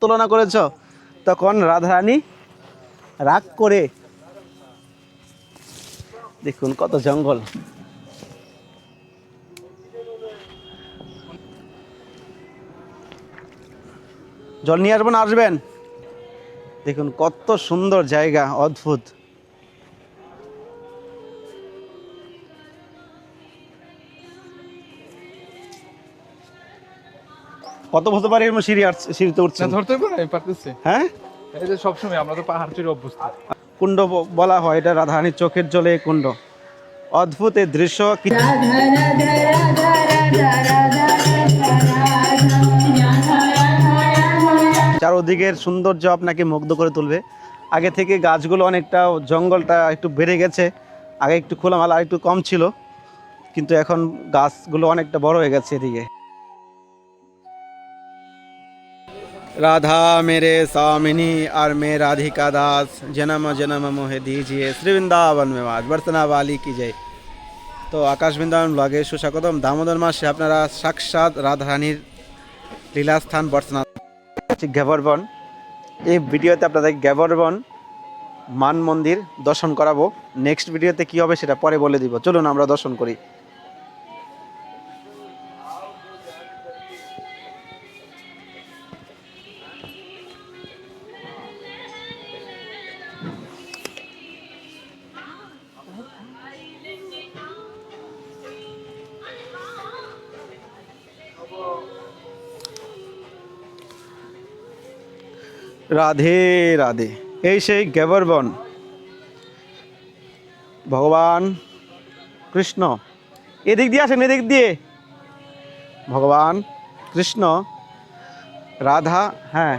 তুলনা করেছ? তখন রাধারানী রাগ করে দেখুন কত জঙ্গল। জল নিয়ে আসবেন আসবেন। দেখুন কত সুন্দর জায়গা, অদ্ভুত। কত বছর পারে এরকম সিঁড়ি সিঁড়িতে না উঠছেন ধরতে পারে আমি পারতেছি। হ্যাঁ? এই যে সবসময় আমরা তো পাহাড় চড়ে অভ্যস্ত। কুণ্ড বলা হয় এটা রাধারানীর চোখের জলে কুণ্ড। অদ্ভুত এই দৃশ্য কি- চারোদিকের সৌন্দর্য আপনাকে মুগ্ধ করে তুলবে। আগে থেকে গাছগুলো অনেকটা জঙ্গলটা একটু বেড়ে গেছে। আগে একটু খোলামেলা একটু কম ছিল। কিন্তু এখন গাছগুলো অনেকটা বড় হয়ে গেছে এদিকে। রাধা মেরে স্বামিনী আর মে রাধিকা দাস জনম জনম মোহে দিজিয়ে শ্রীবৃন্দাবন মেমাজ বর্তনা বালি কি জয় তো আকাশ বৃন্দাবন ব্লগে সুস্বাগতম দামোদর মাসে আপনারা সাক্ষাৎ রাধারানীর লীলাস্থান বর্তনা গ্যাবরবন। এই ভিডিওতে আপনাদের গ্যাবরবন মান মন্দির দর্শন করাবো। নেক্সট ভিডিওতে কি হবে সেটা পরে বলে দিব। চলুন আমরা দর্শন করি। রাধে রাধে। এই সেই গ্যাবরবন ভগবান কৃষ্ণ। এদিক দিয়ে আসেন, এদিক দিয়ে। ভগবান কৃষ্ণ। রাধা হ্যাঁ।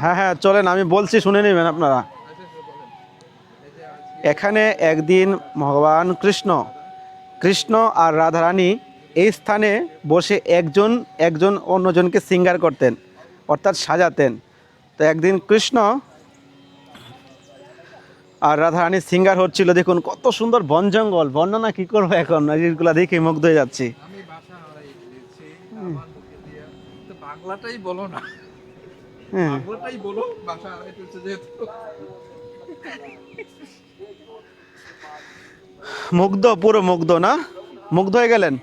হ্যাঁ হ্যাঁ চলেন, আমি বলছি, শুনে নেবেন আপনারা। এখানে একদিন ভগবান কৃষ্ণ কৃষ্ণ আর রাধারানী এই স্থানে বসে একজন একজন অন্যজনকে সিঙ্গার করতেন অর্থাৎ সাজাতেন। তো একদিন কৃষ্ণ আর রাধারানী সিঙ্গার হচ্ছিল দেখুন কত সুন্দর বন জঙ্গল। বর্ণনা কি করব এখন? এগুলো দেখে মুগ্ধ হয়ে যাচ্ছি। বাংলাটাই বলো না। হ্যাঁ। বাংলাটাই বলো ভাষা যেহেতু। মুগ্ধ পুরো মুগ্ধ না? মুগ্ধ হয়ে গেলেন?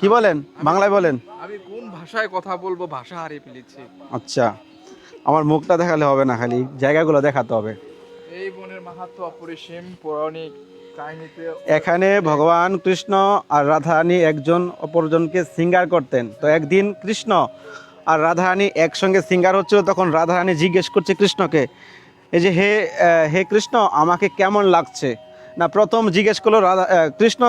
কি বলেন? বাংলায় বলেন। আমি কোন ভাষায় কথা বলব ভাষা হারিয়ে ফেলেছি। আচ্ছা আমার মুখটা দেখালে হবে না খালি জায়গাগুলো দেখাতে হবে। এই বনের মাহাত্ম অপরিসীম পৌরাণিক কাহিনীতে এখানে ভগবান কৃষ্ণ আর রাধারানী একজন অপরজনকে সিঙ্গার করতেন। তো একদিন কৃষ্ণ আর রাধারানী একসঙ্গে সিঙ্গার হচ্ছিল তখন রাধারানী জিজ্ঞেস করছে কৃষ্ণকে এই যে হে হে কৃষ্ণ আমাকে কেমন লাগছে? না প্রথম জিজ্ঞেস করল রাধা কৃষ্ণ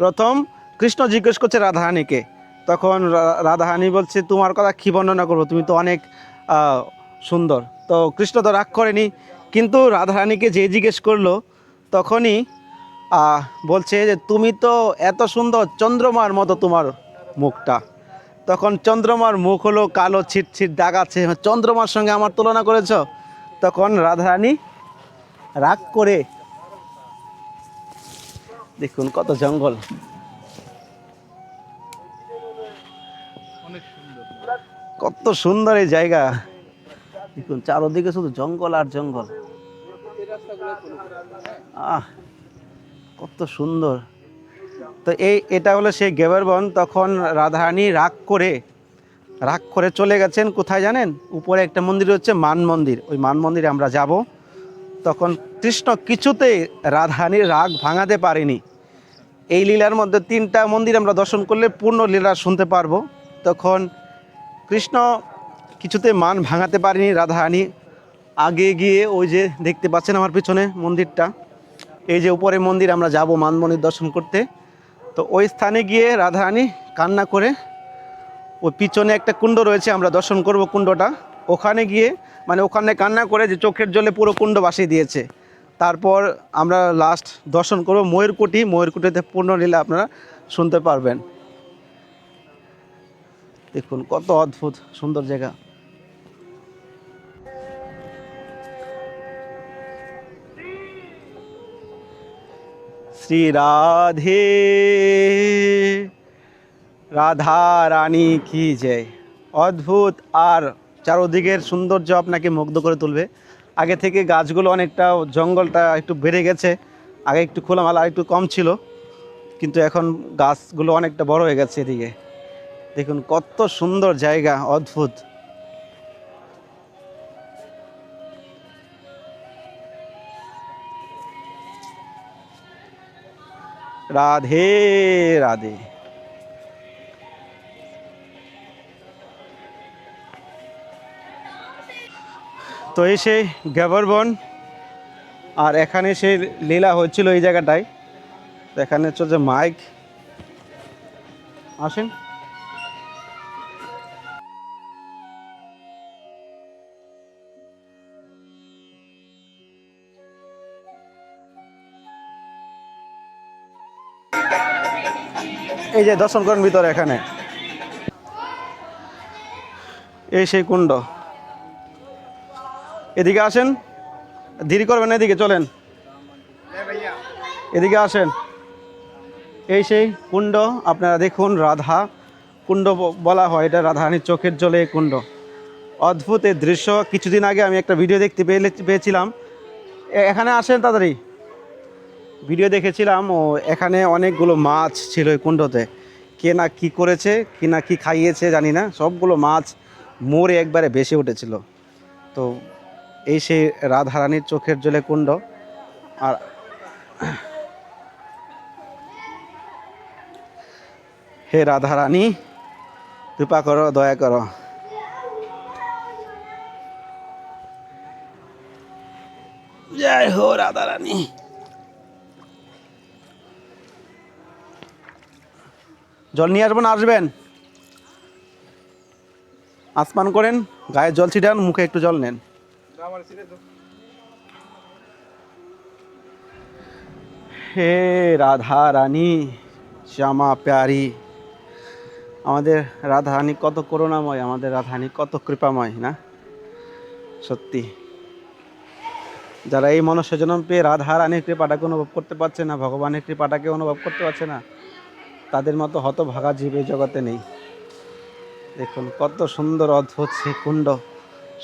প্রথম কৃষ্ণ জিজ্ঞেস করছে রাধারানীকে। তখন রা- রাধারানী বলছে, তোমার কথা কী বর্ণনা করব? তুমি তো অনেক সুন্দর। তো কৃষ্ণ তো রাগ করেনি, কিন্তু রাধারানীকে যে জিজ্ঞেস করল, তখনই বলছে যে, তুমি তো এত সুন্দর, চন্দ্রমার মতো তোমার মুখটা। তখন চন্দ্রমার মুখ হলো কালো, ছিট ছিট দাগ আছে। চন্দ্রমার সঙ্গে আমার তুলনা করেছ? তখন রাধারানী রাগ করে, দেখুন কত জঙ্গল। কত সুন্দর এই জায়গা। দেখুন, চারোদিকে শুধু জঙ্গল আর জঙ্গল। আহ, কত সুন্দর। তো এই, এটা হলো সেই গেবারবন তখন রাধারানী রাগ করে রাগ করে চলে গেছেন কোথায় জানেন? উপরে একটা মন্দির হচ্ছে মান মন্দির। ওই মান মন্দিরে আমরা যাব। তখন কৃষ্ণ কিছুতেই রাধারানীর রাগ ভাঙাতে পারেনি। এই লীলার মধ্যে তিনটা মন্দির আমরা দর্শন করলে পূর্ণ লীলা শুনতে পারব। তখন কৃষ্ণ কিছুতে মান ভাঙাতে পারেনি, রাধারানী। আগে গিয়ে ওই যে দেখতে পাচ্ছেন আমার পিছনে মন্দিরটা। এই যে উপরে মন্দির, আমরা যাব মান মন্দির দর্শন করতে। তো ওই স্থানে গিয়ে রাধারানী কান্না করে, ওই পিছনে একটা কুণ্ড রয়েছে, আমরা দর্শন করব কুণ্ডটা। ওখানে গিয়ে মানে ওখানে কান্না করে যে চোখের জলে পুরো কুণ্ড বাসিয়ে দিয়েছে। তারপর আমরা লাস্ট দর্শন করব ময়ূরকুটি। ময়ূরকুটিতে পূর্ণ লীলা আপনারা শুনতে পারবেন। দেখুন, কত অদ্ভুত, সুন্দর জায়গা। শ্রী রাধে, রাধা রানী কি জয়। অদ্ভুত, আর চারোদিকের সৌন্দর্য আপনাকে মুগ্ধ করে তুলবে। আগে থেকে গাছগুলো অনেকটা জঙ্গলটা একটু বেড়ে গেছে, আগে একটু খোলামেলা একটু কম ছিল, কিন্তু এখন গাছগুলো অনেকটা বড় হয়ে গেছে এদিকে। দেখুন, কত সুন্দর জায়গা, অদ্ভুত। রাধে রাধে। তো এই সেই গ্যাবরবন আর এখানে সেই লীলা হচ্ছিল এই জায়গাটায়। এখানে চলছে মাইক। আসেন। এই যে দর্শন করেন ভিতরে এখানে। এই সেই কুণ্ড। এদিকে আসেন। দেরি করবেন এদিকে, চলেন। এদিকে আসেন। এই সেই কুণ্ড, আপনারা দেখুন, রাধা কুণ্ড বলা হয়। এটা রাধারানীর চোখের জলে কুণ্ড। অদ্ভুত এই দৃশ্য। কিছুদিন আগে আমি একটা ভিডিও দেখতে পেয়েছিলাম। এখানে আসেন তাড়াতাড়ি। ভিডিও দেখেছিলাম, ও এখানে অনেকগুলো মাছ ছিল এই কুণ্ডতে। কে না কী করেছে, কি না কী খাইয়েছে জানি না, সবগুলো মাছ মরে একবারে ভেসে উঠেছিল। তো এই সেই রাধারানীর চোখের জলে কুণ্ড, আর হে রাধারানী, কৃপা করো, দয়া করো। জয় হো রাধারানী। জল নিয়ে আসবেন আসবেন। আসমান করেন, গায়ে জল ছিটান, মুখে একটু জল নেন। হে রাধা রানী শ্যামা প্যারি, আমাদের রাধা রানী কত করুণাময়, আমাদের রাধারানী কত কৃপাময়, না? সত্যি। যারা এই মনুষ্য জন্ম পেয়ে রাধা রানীর কৃপাটাকে অনুভব করতে পারছে না, ভগবানের কৃপাটাকে অনুভব করতে পারছে না তাদের মতো হতভাগা জীব এই জগতে নেই। দেখুন কত সুন্দর অদ্ভুত সে কুণ্ড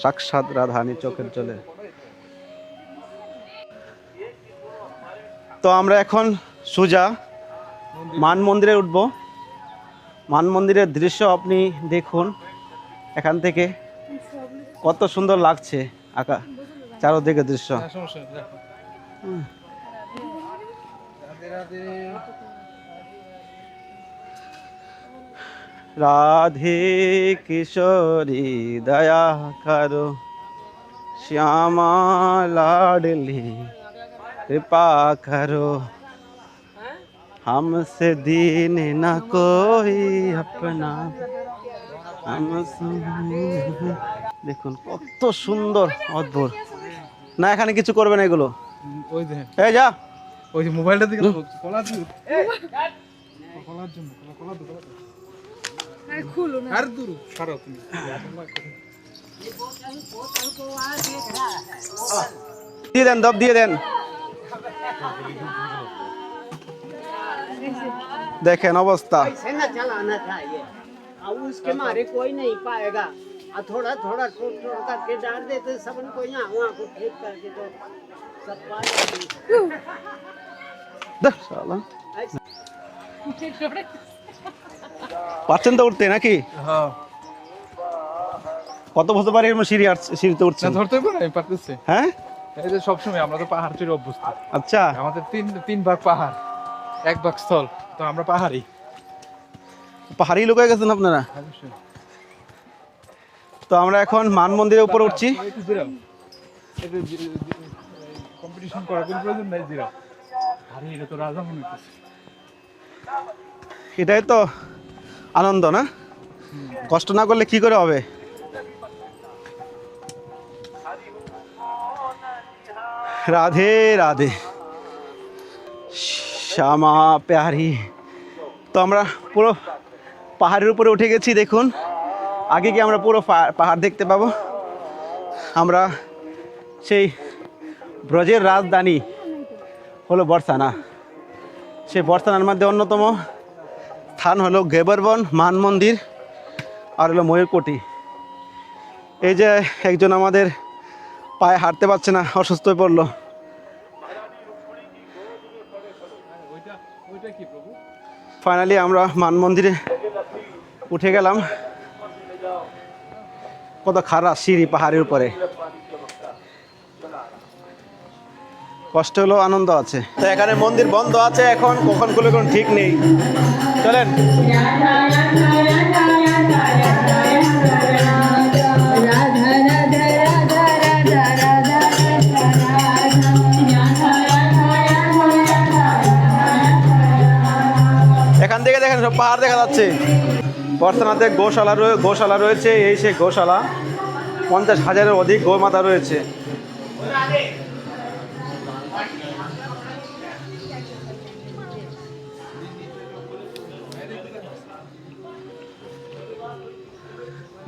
সাক্ষাৎ রাধারানীর চোখের জলে। তো আমরা এখন সোজা মান মন্দিরে উঠব। মান মন্দিরের দৃশ্য আপনি দেখুন এখান থেকে। কত সুন্দর লাগছে আঁকা চারোদিকে দৃশ্য হ্যাঁ, সমস্যা নেই দেখো রাধে রাধে রাধে কিশোরী দয়া করো শ্যামা লাডলি कृपा करो हमसे दीन न कोई अपना हम দেখুন কত সুন্দর অদ্ভুত না এখানে কিছু করবে না এগুলো ওই যে এই যা ওই যে মোবাইলটা দিকে কলা দিও কলার জন্য কলা কলা দো কলা দো আর দূর ছাড়ো তুমি দিয়ে দেন দব দিয়ে দেন দেখেন অবস্থা ऐसे न चलाना चाहिए अब उसके मारे कोई नहीं पाएगा और थोड़ा थोड़ा छोड़ छोड़ करके डाल देते सबन को यहाँ वहाँ को ठीक करके तो सब पा जाएंगे। দেখ শালা। পারছেন তো উঠতে নাকি? হ্যাঁ। কত বছর পরে এরকম সিঁড়ি সিঁড়িতে না উঠছেন ধরতে পারতেছে। হ্যাঁ? এই যে সবসময় আমরা তো পাহাড় চড়ে অভ্যস্ত। আচ্ছা। আমাদের তিন তিন ভাগ পাহাড় এক ভাগ স্থল তো আমরা পাহাড়ি। পাহাড়ি লোক হয়ে গেছেন আপনারা? তো আমরা এখন মান মন্দিরের উপরে উঠছি। কম্পিটিশন করার কোনো প্রয়োজন নাই আরে এটা তো রাজা মনে হচ্ছে এটাই তো আনন্দ, না? কষ্ট না করলে কি করে হবে? রাধে রাধে। শ্যামা, প্যারি। তো আমরা পুরো পাহাড়ের উপরে উঠে গেছি, দেখুন। আগে কি আমরা পুরো পাহাড় দেখতে পাবো? আমরা সেই ব্রজের রাজধানী হলো বর্ষানা। সেই বর্ষানার মধ্যে অন্যতম স্থান হলো গেবরবন মান মন্দির আর হলো ময়ূরকোটি। এই যে একজন আমাদের পায়ে হাঁটতে পারছে না, অসুস্থ হয়ে পড়ল। ফাইনালি আমরা মান মন্দিরে উঠে গেলাম। কত খারাপ সিঁড়ি পাহাড়ের উপরে। কষ্ট হলো আনন্দ আছে। তো এখানে মন্দির বন্ধ আছে, এখন কখন খুলে কোনো ঠিক নেই। চলেন। এখান থেকে দেখেন সব পাহাড় দেখা যাচ্ছে। বর্তমানে গোশালা গোশালা রয়েছে, এই সে গোশালা। পঞ্চাশ হাজারের অধিক গোমাতা রয়েছে।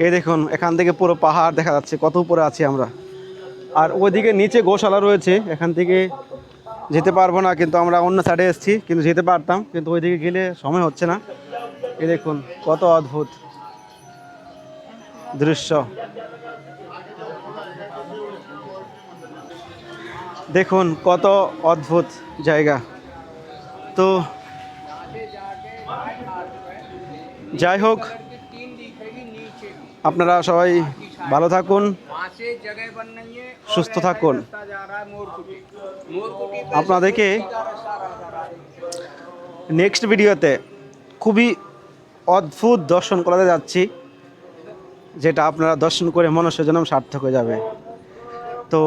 এই দেখুন, এখান থেকে পুরো পাহাড় দেখা যাচ্ছে, কত উপরে আছি আমরা। আর ওইদিকে নিচে গোশালা রয়েছে, এখান থেকে যেতে পারব না, কিন্তু আমরা অন্য সাইডে এসেছি, কিন্তু যেতে পারতাম, কিন্তু ওইদিকে গেলে সময় হচ্ছে না। এই দেখুন, কত অদ্ভুত দৃশ্য। দেখুন, কত অদ্ভুত জায়গা। তো যাই হোক আপনারা সবাই ভালো থাকুন, সুস্থ থাকুন। আপনাদেরকে নেক্সট ভিডিওতে খুবই অদ্ভুত দর্শন করাতে যাচ্ছি, যেটা আপনারা দর্শন করে মনুষ্য জন্ম সার্থক হয়ে যাবে। তো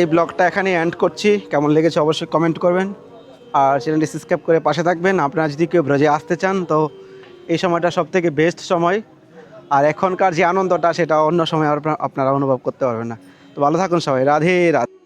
এই ব্লগটা এখানে এন্ড করছি। কেমন লেগেছে অবশ্যই কমেন্ট করবেন। আর চ্যানেলটি সাবস্ক্রাইব করে পাশে থাকবেন। আপনারা যদি কেউ ব্রজে আসতে চান, তো এই সময়টা সব থেকে বেস্ট সময়। আর এখনকার যে আনন্দটা, সেটা অন্য সময় আপনারা অনুভব করতে পারবেন না। তো ভালো থাকুন সবাই। রাধে রাধে।